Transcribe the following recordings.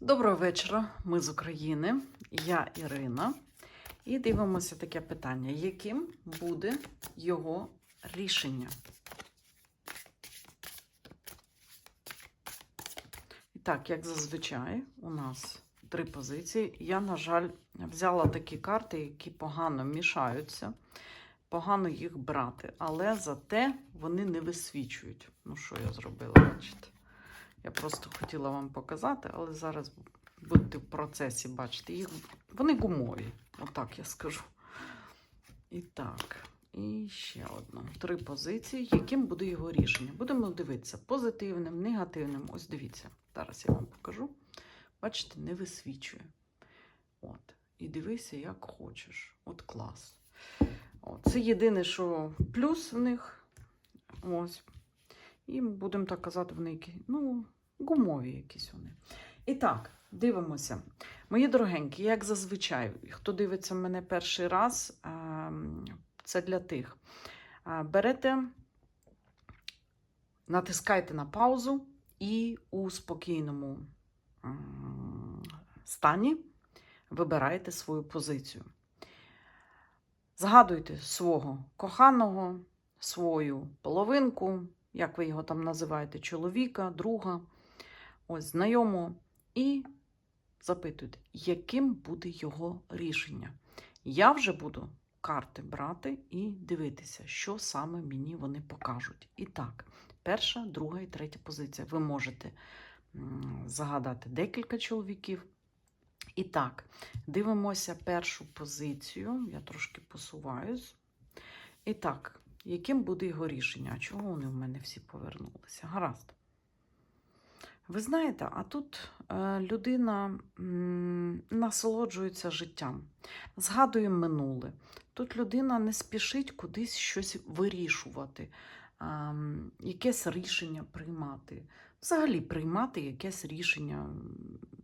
Доброго вечора, ми з України. Я Ірина. І дивимося таке питання: яким буде його рішення? І так, як зазвичай, у нас три позиції. Я, на жаль, взяла такі карти, які погано мішаються. Погано їх брати, але зате вони не висвічують. Ну, що я зробила, бачите? Я просто хотіла вам показати, але зараз будете в процесі бачити. Їх, вони гумові, отак я скажу. І так, і ще одна. Три позиції. Яким буде його рішення? Будемо дивитися позитивним, негативним. Ось дивіться, зараз я вам покажу. Бачите, не висвічує. От. І дивися, як хочеш. От клас. От. Це єдине, що плюс в них. Ось. І будемо так казати, вони які, ну, гумові якісь вони. І так, дивимося. Мої дорогенькі, як зазвичай, хто дивиться мене перший раз, ем, це для тих. Е, Берете, натискайте на паузу і у спокійному стані вибирайте свою позицію. Згадуйте свого коханого, свою половинку, як ви його там називаєте, чоловіка, друга, ось знайомого, і запитуйте, яким буде його рішення. Я вже буду карти брати і дивитися, що саме мені вони покажуть. І так, перша, друга і третя позиція. Ви можете загадати декілька чоловіків. І так, дивимося першу позицію. Я трошки посуваюсь. І так, яким буде його рішення? А чого вони в мене всі повернулися? Гаразд. Ви знаєте, а тут е, людина насолоджується життям, згадує минуле. Тут людина не спішить кудись щось вирішувати, а, якесь рішення приймати. Взагалі приймати якесь рішення,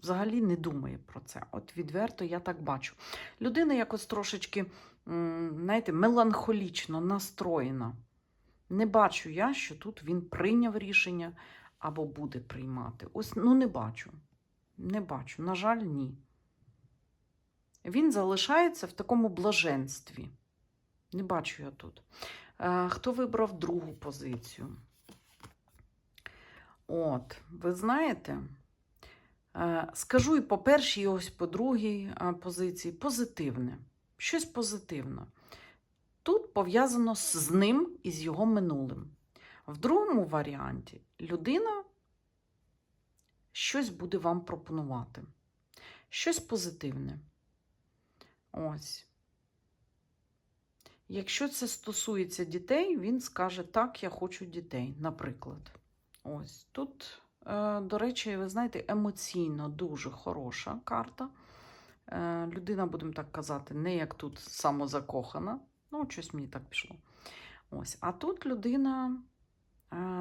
взагалі не думає про це. От відверто я так бачу. Людина якось трошечки, знаєте, меланхолічно настроєна. Не бачу я, що тут він прийняв рішення або буде приймати. Ось, ну, не бачу. Не бачу. На жаль, ні. Він залишається в такому блаженстві. Не бачу я тут. Е, хто вибрав другу позицію? От, ви знаєте, е, скажу і по першій, і ось по другій е, позиції позитивне. Щось позитивне. Тут пов'язано з ним і з його минулим. В другому варіанті людина щось буде вам пропонувати. Щось позитивне. Ось. Якщо це стосується дітей, він скаже: Так, я хочу дітей, наприклад. Ось тут, е, до речі, ви знаєте, емоційно дуже хороша карта. Е, Людина, будемо так казати, не як тут самозакохана. Ну, щось мені так пішло. Ось. А тут людина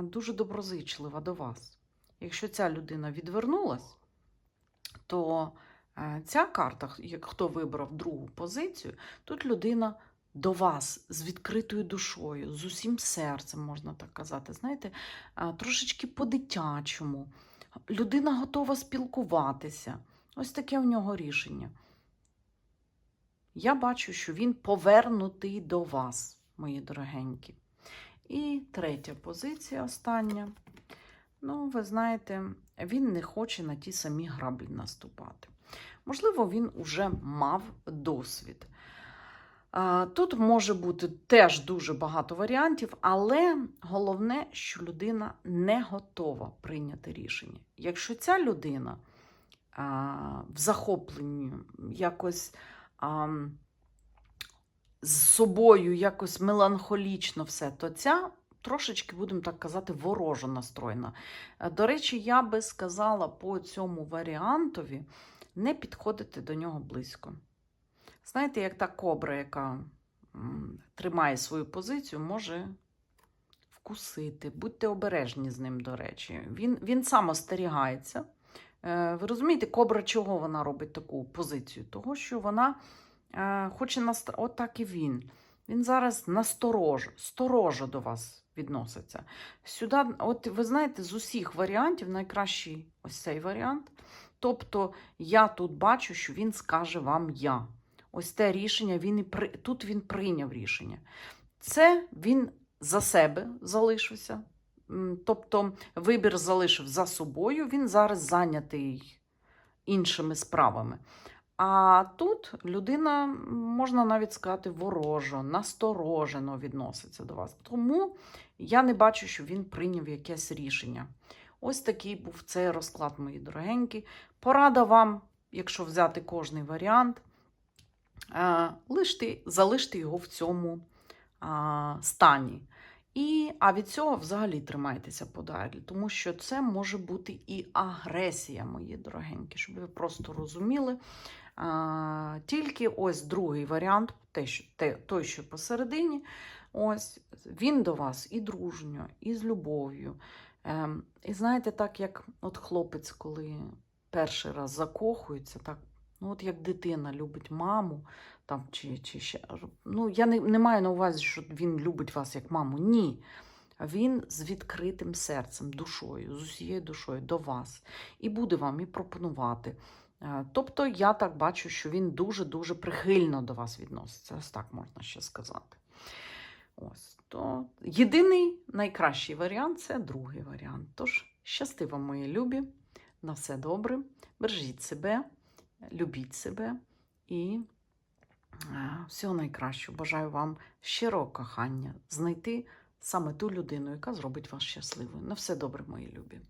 дуже доброзичлива до вас. Якщо ця людина відвернулась, то е, ця карта, хто вибрав другу позицію, тут людина до вас з відкритою душою, з усім серцем, можна так казати. Знаєте, е, трошечки по-дитячому. Людина готова спілкуватися. Ось таке в нього рішення. Я бачу, що він повернутий до вас, мої дорогенькі. І третя позиція, остання. Ну, ви знаєте, він не хоче на ті самі граблі наступати. Можливо, він уже мав досвід. Тут може бути теж дуже багато варіантів, але головне, що людина не готова прийняти рішення. Якщо ця людина в захопленні якось з собою якось меланхолічно все, то ця трошечки, будемо так казати, ворожо настроєна. Е, До речі, я би сказала по цьому варіантові не підходити до нього близько. Знаєте, як та кобра, яка тримає свою позицію, може вкусити. Будьте обережні з ним, до речі. Він, він сам остерігається. Е, Ви розумієте, кобра чого вона робить таку позицію? Того, що вона хоче наст... От так і він. Він зараз насторож, сторожо до вас відноситься. Сюди, от ви знаєте, з усіх варіантів найкращий ось цей варіант, Тобто я тут бачу, що він скаже вам я. Ось те рішення, він і при... тут він прийняв рішення. Це він за себе залишився. Тобто вибір залишив за собою, він зараз зайнятий іншими справами. А тут людина, можна навіть сказати, ворожо, насторожено відноситься до вас. Тому я не бачу, що він прийняв якесь рішення. Ось такий був цей розклад, мої дорогенькі. Порада вам, якщо взяти кожний варіант, е, лиште, залиште його в цьому стані. І, а від цього взагалі тримайтеся подалі, тому що це може бути і агресія, мої дорогенькі, щоб ви просто розуміли. Тільки ось другий варіант, той, що посередині, ось він до вас і дружньо, і з любов'ю. Ем, і знаєте, так як от хлопець, коли перший раз закохується, так, ну от як дитина любить маму, там, чи, чи ще. Ну, я не, не маю на увазі, що він любить вас як маму. Ні. Він з відкритим серцем, душою, з усією душою до вас. І буде вам і пропонувати. Е, Тобто, я так бачу, що він дуже-дуже прихильно до вас відноситься. Ось так можна ще сказати. Ось то єдиний найкращий варіант це другий варіант. Тож, щасти вам, мої любі, на все добре, бережіть себе, любіть себе і е, всього найкращого. Бажаю вам щирого кохання, знайти саме ту людину, яка зробить вас щасливою. На все добре, мої любі.